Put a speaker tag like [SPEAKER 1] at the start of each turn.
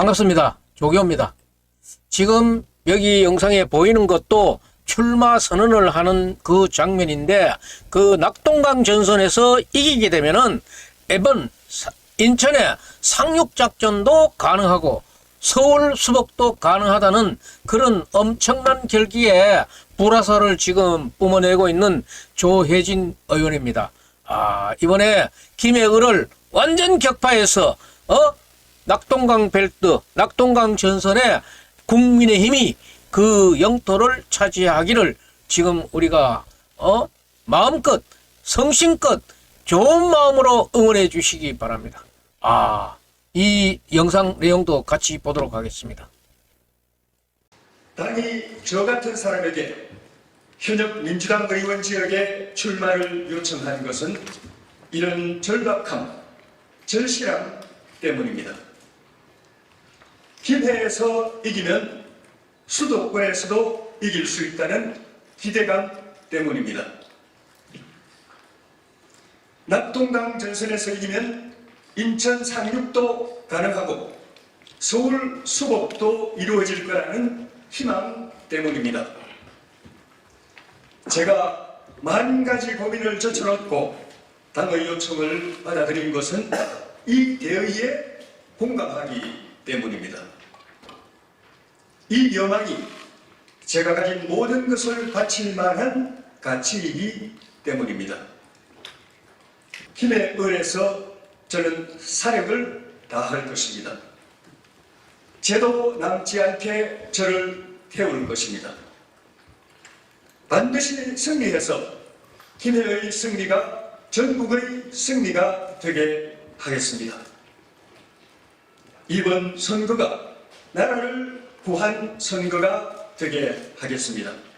[SPEAKER 1] 반갑습니다. 조교입니다. 지금 여기 영상에 보이는 것도 출마 선언을 하는 그 장면인데 그 낙동강 전선에서 이기게 되면은 사- 인천의 상륙작전도 가능하고 서울 수복도 가능하다는 그런 엄청난 결기에 불화살을 지금 뿜어내고 있는 조혜진 의원입니다. 아, 이번에 김해을을 완전 격파해서 어? 낙동강 벨트, 낙동강 전선에 국민의힘이 그 영토를 차지하기를 지금 우리가 어? 마음껏 성심껏 좋은 마음으로 응원해 주시기 바랍니다. 아, 이 영상 내용도 같이 보도록 하겠습니다.
[SPEAKER 2] 당이 저 같은 사람에게 현역 민주당 의원 지역에 출마를 요청한 것은 이런 절박함, 절실함 때문입니다. 김해에서 이기면 수도권에서도 이길 수 있다는 기대감 때문입니다. 낙동강 전선에서 이기면 인천 상륙도 가능하고 서울 수복도 이루어질 거라는 희망 때문입니다. 제가 만 가지 고민을 제쳐놓고 당의 요청을 받아들인 것은 이 대의에 공감하기 때문입니다. 이 여망이 제가 가진 모든 것을 바칠 만한 가치이기 때문입니다. 힘의 을에서 저는 사력을 다할 것입니다. 제도 남지 않게 저를 태울 것입니다. 반드시 승리해서 김해의 승리가 전국의 승리가 되게 하겠습니다. 이번 선거가 나라를 구한 선거가 되게 하겠습니다.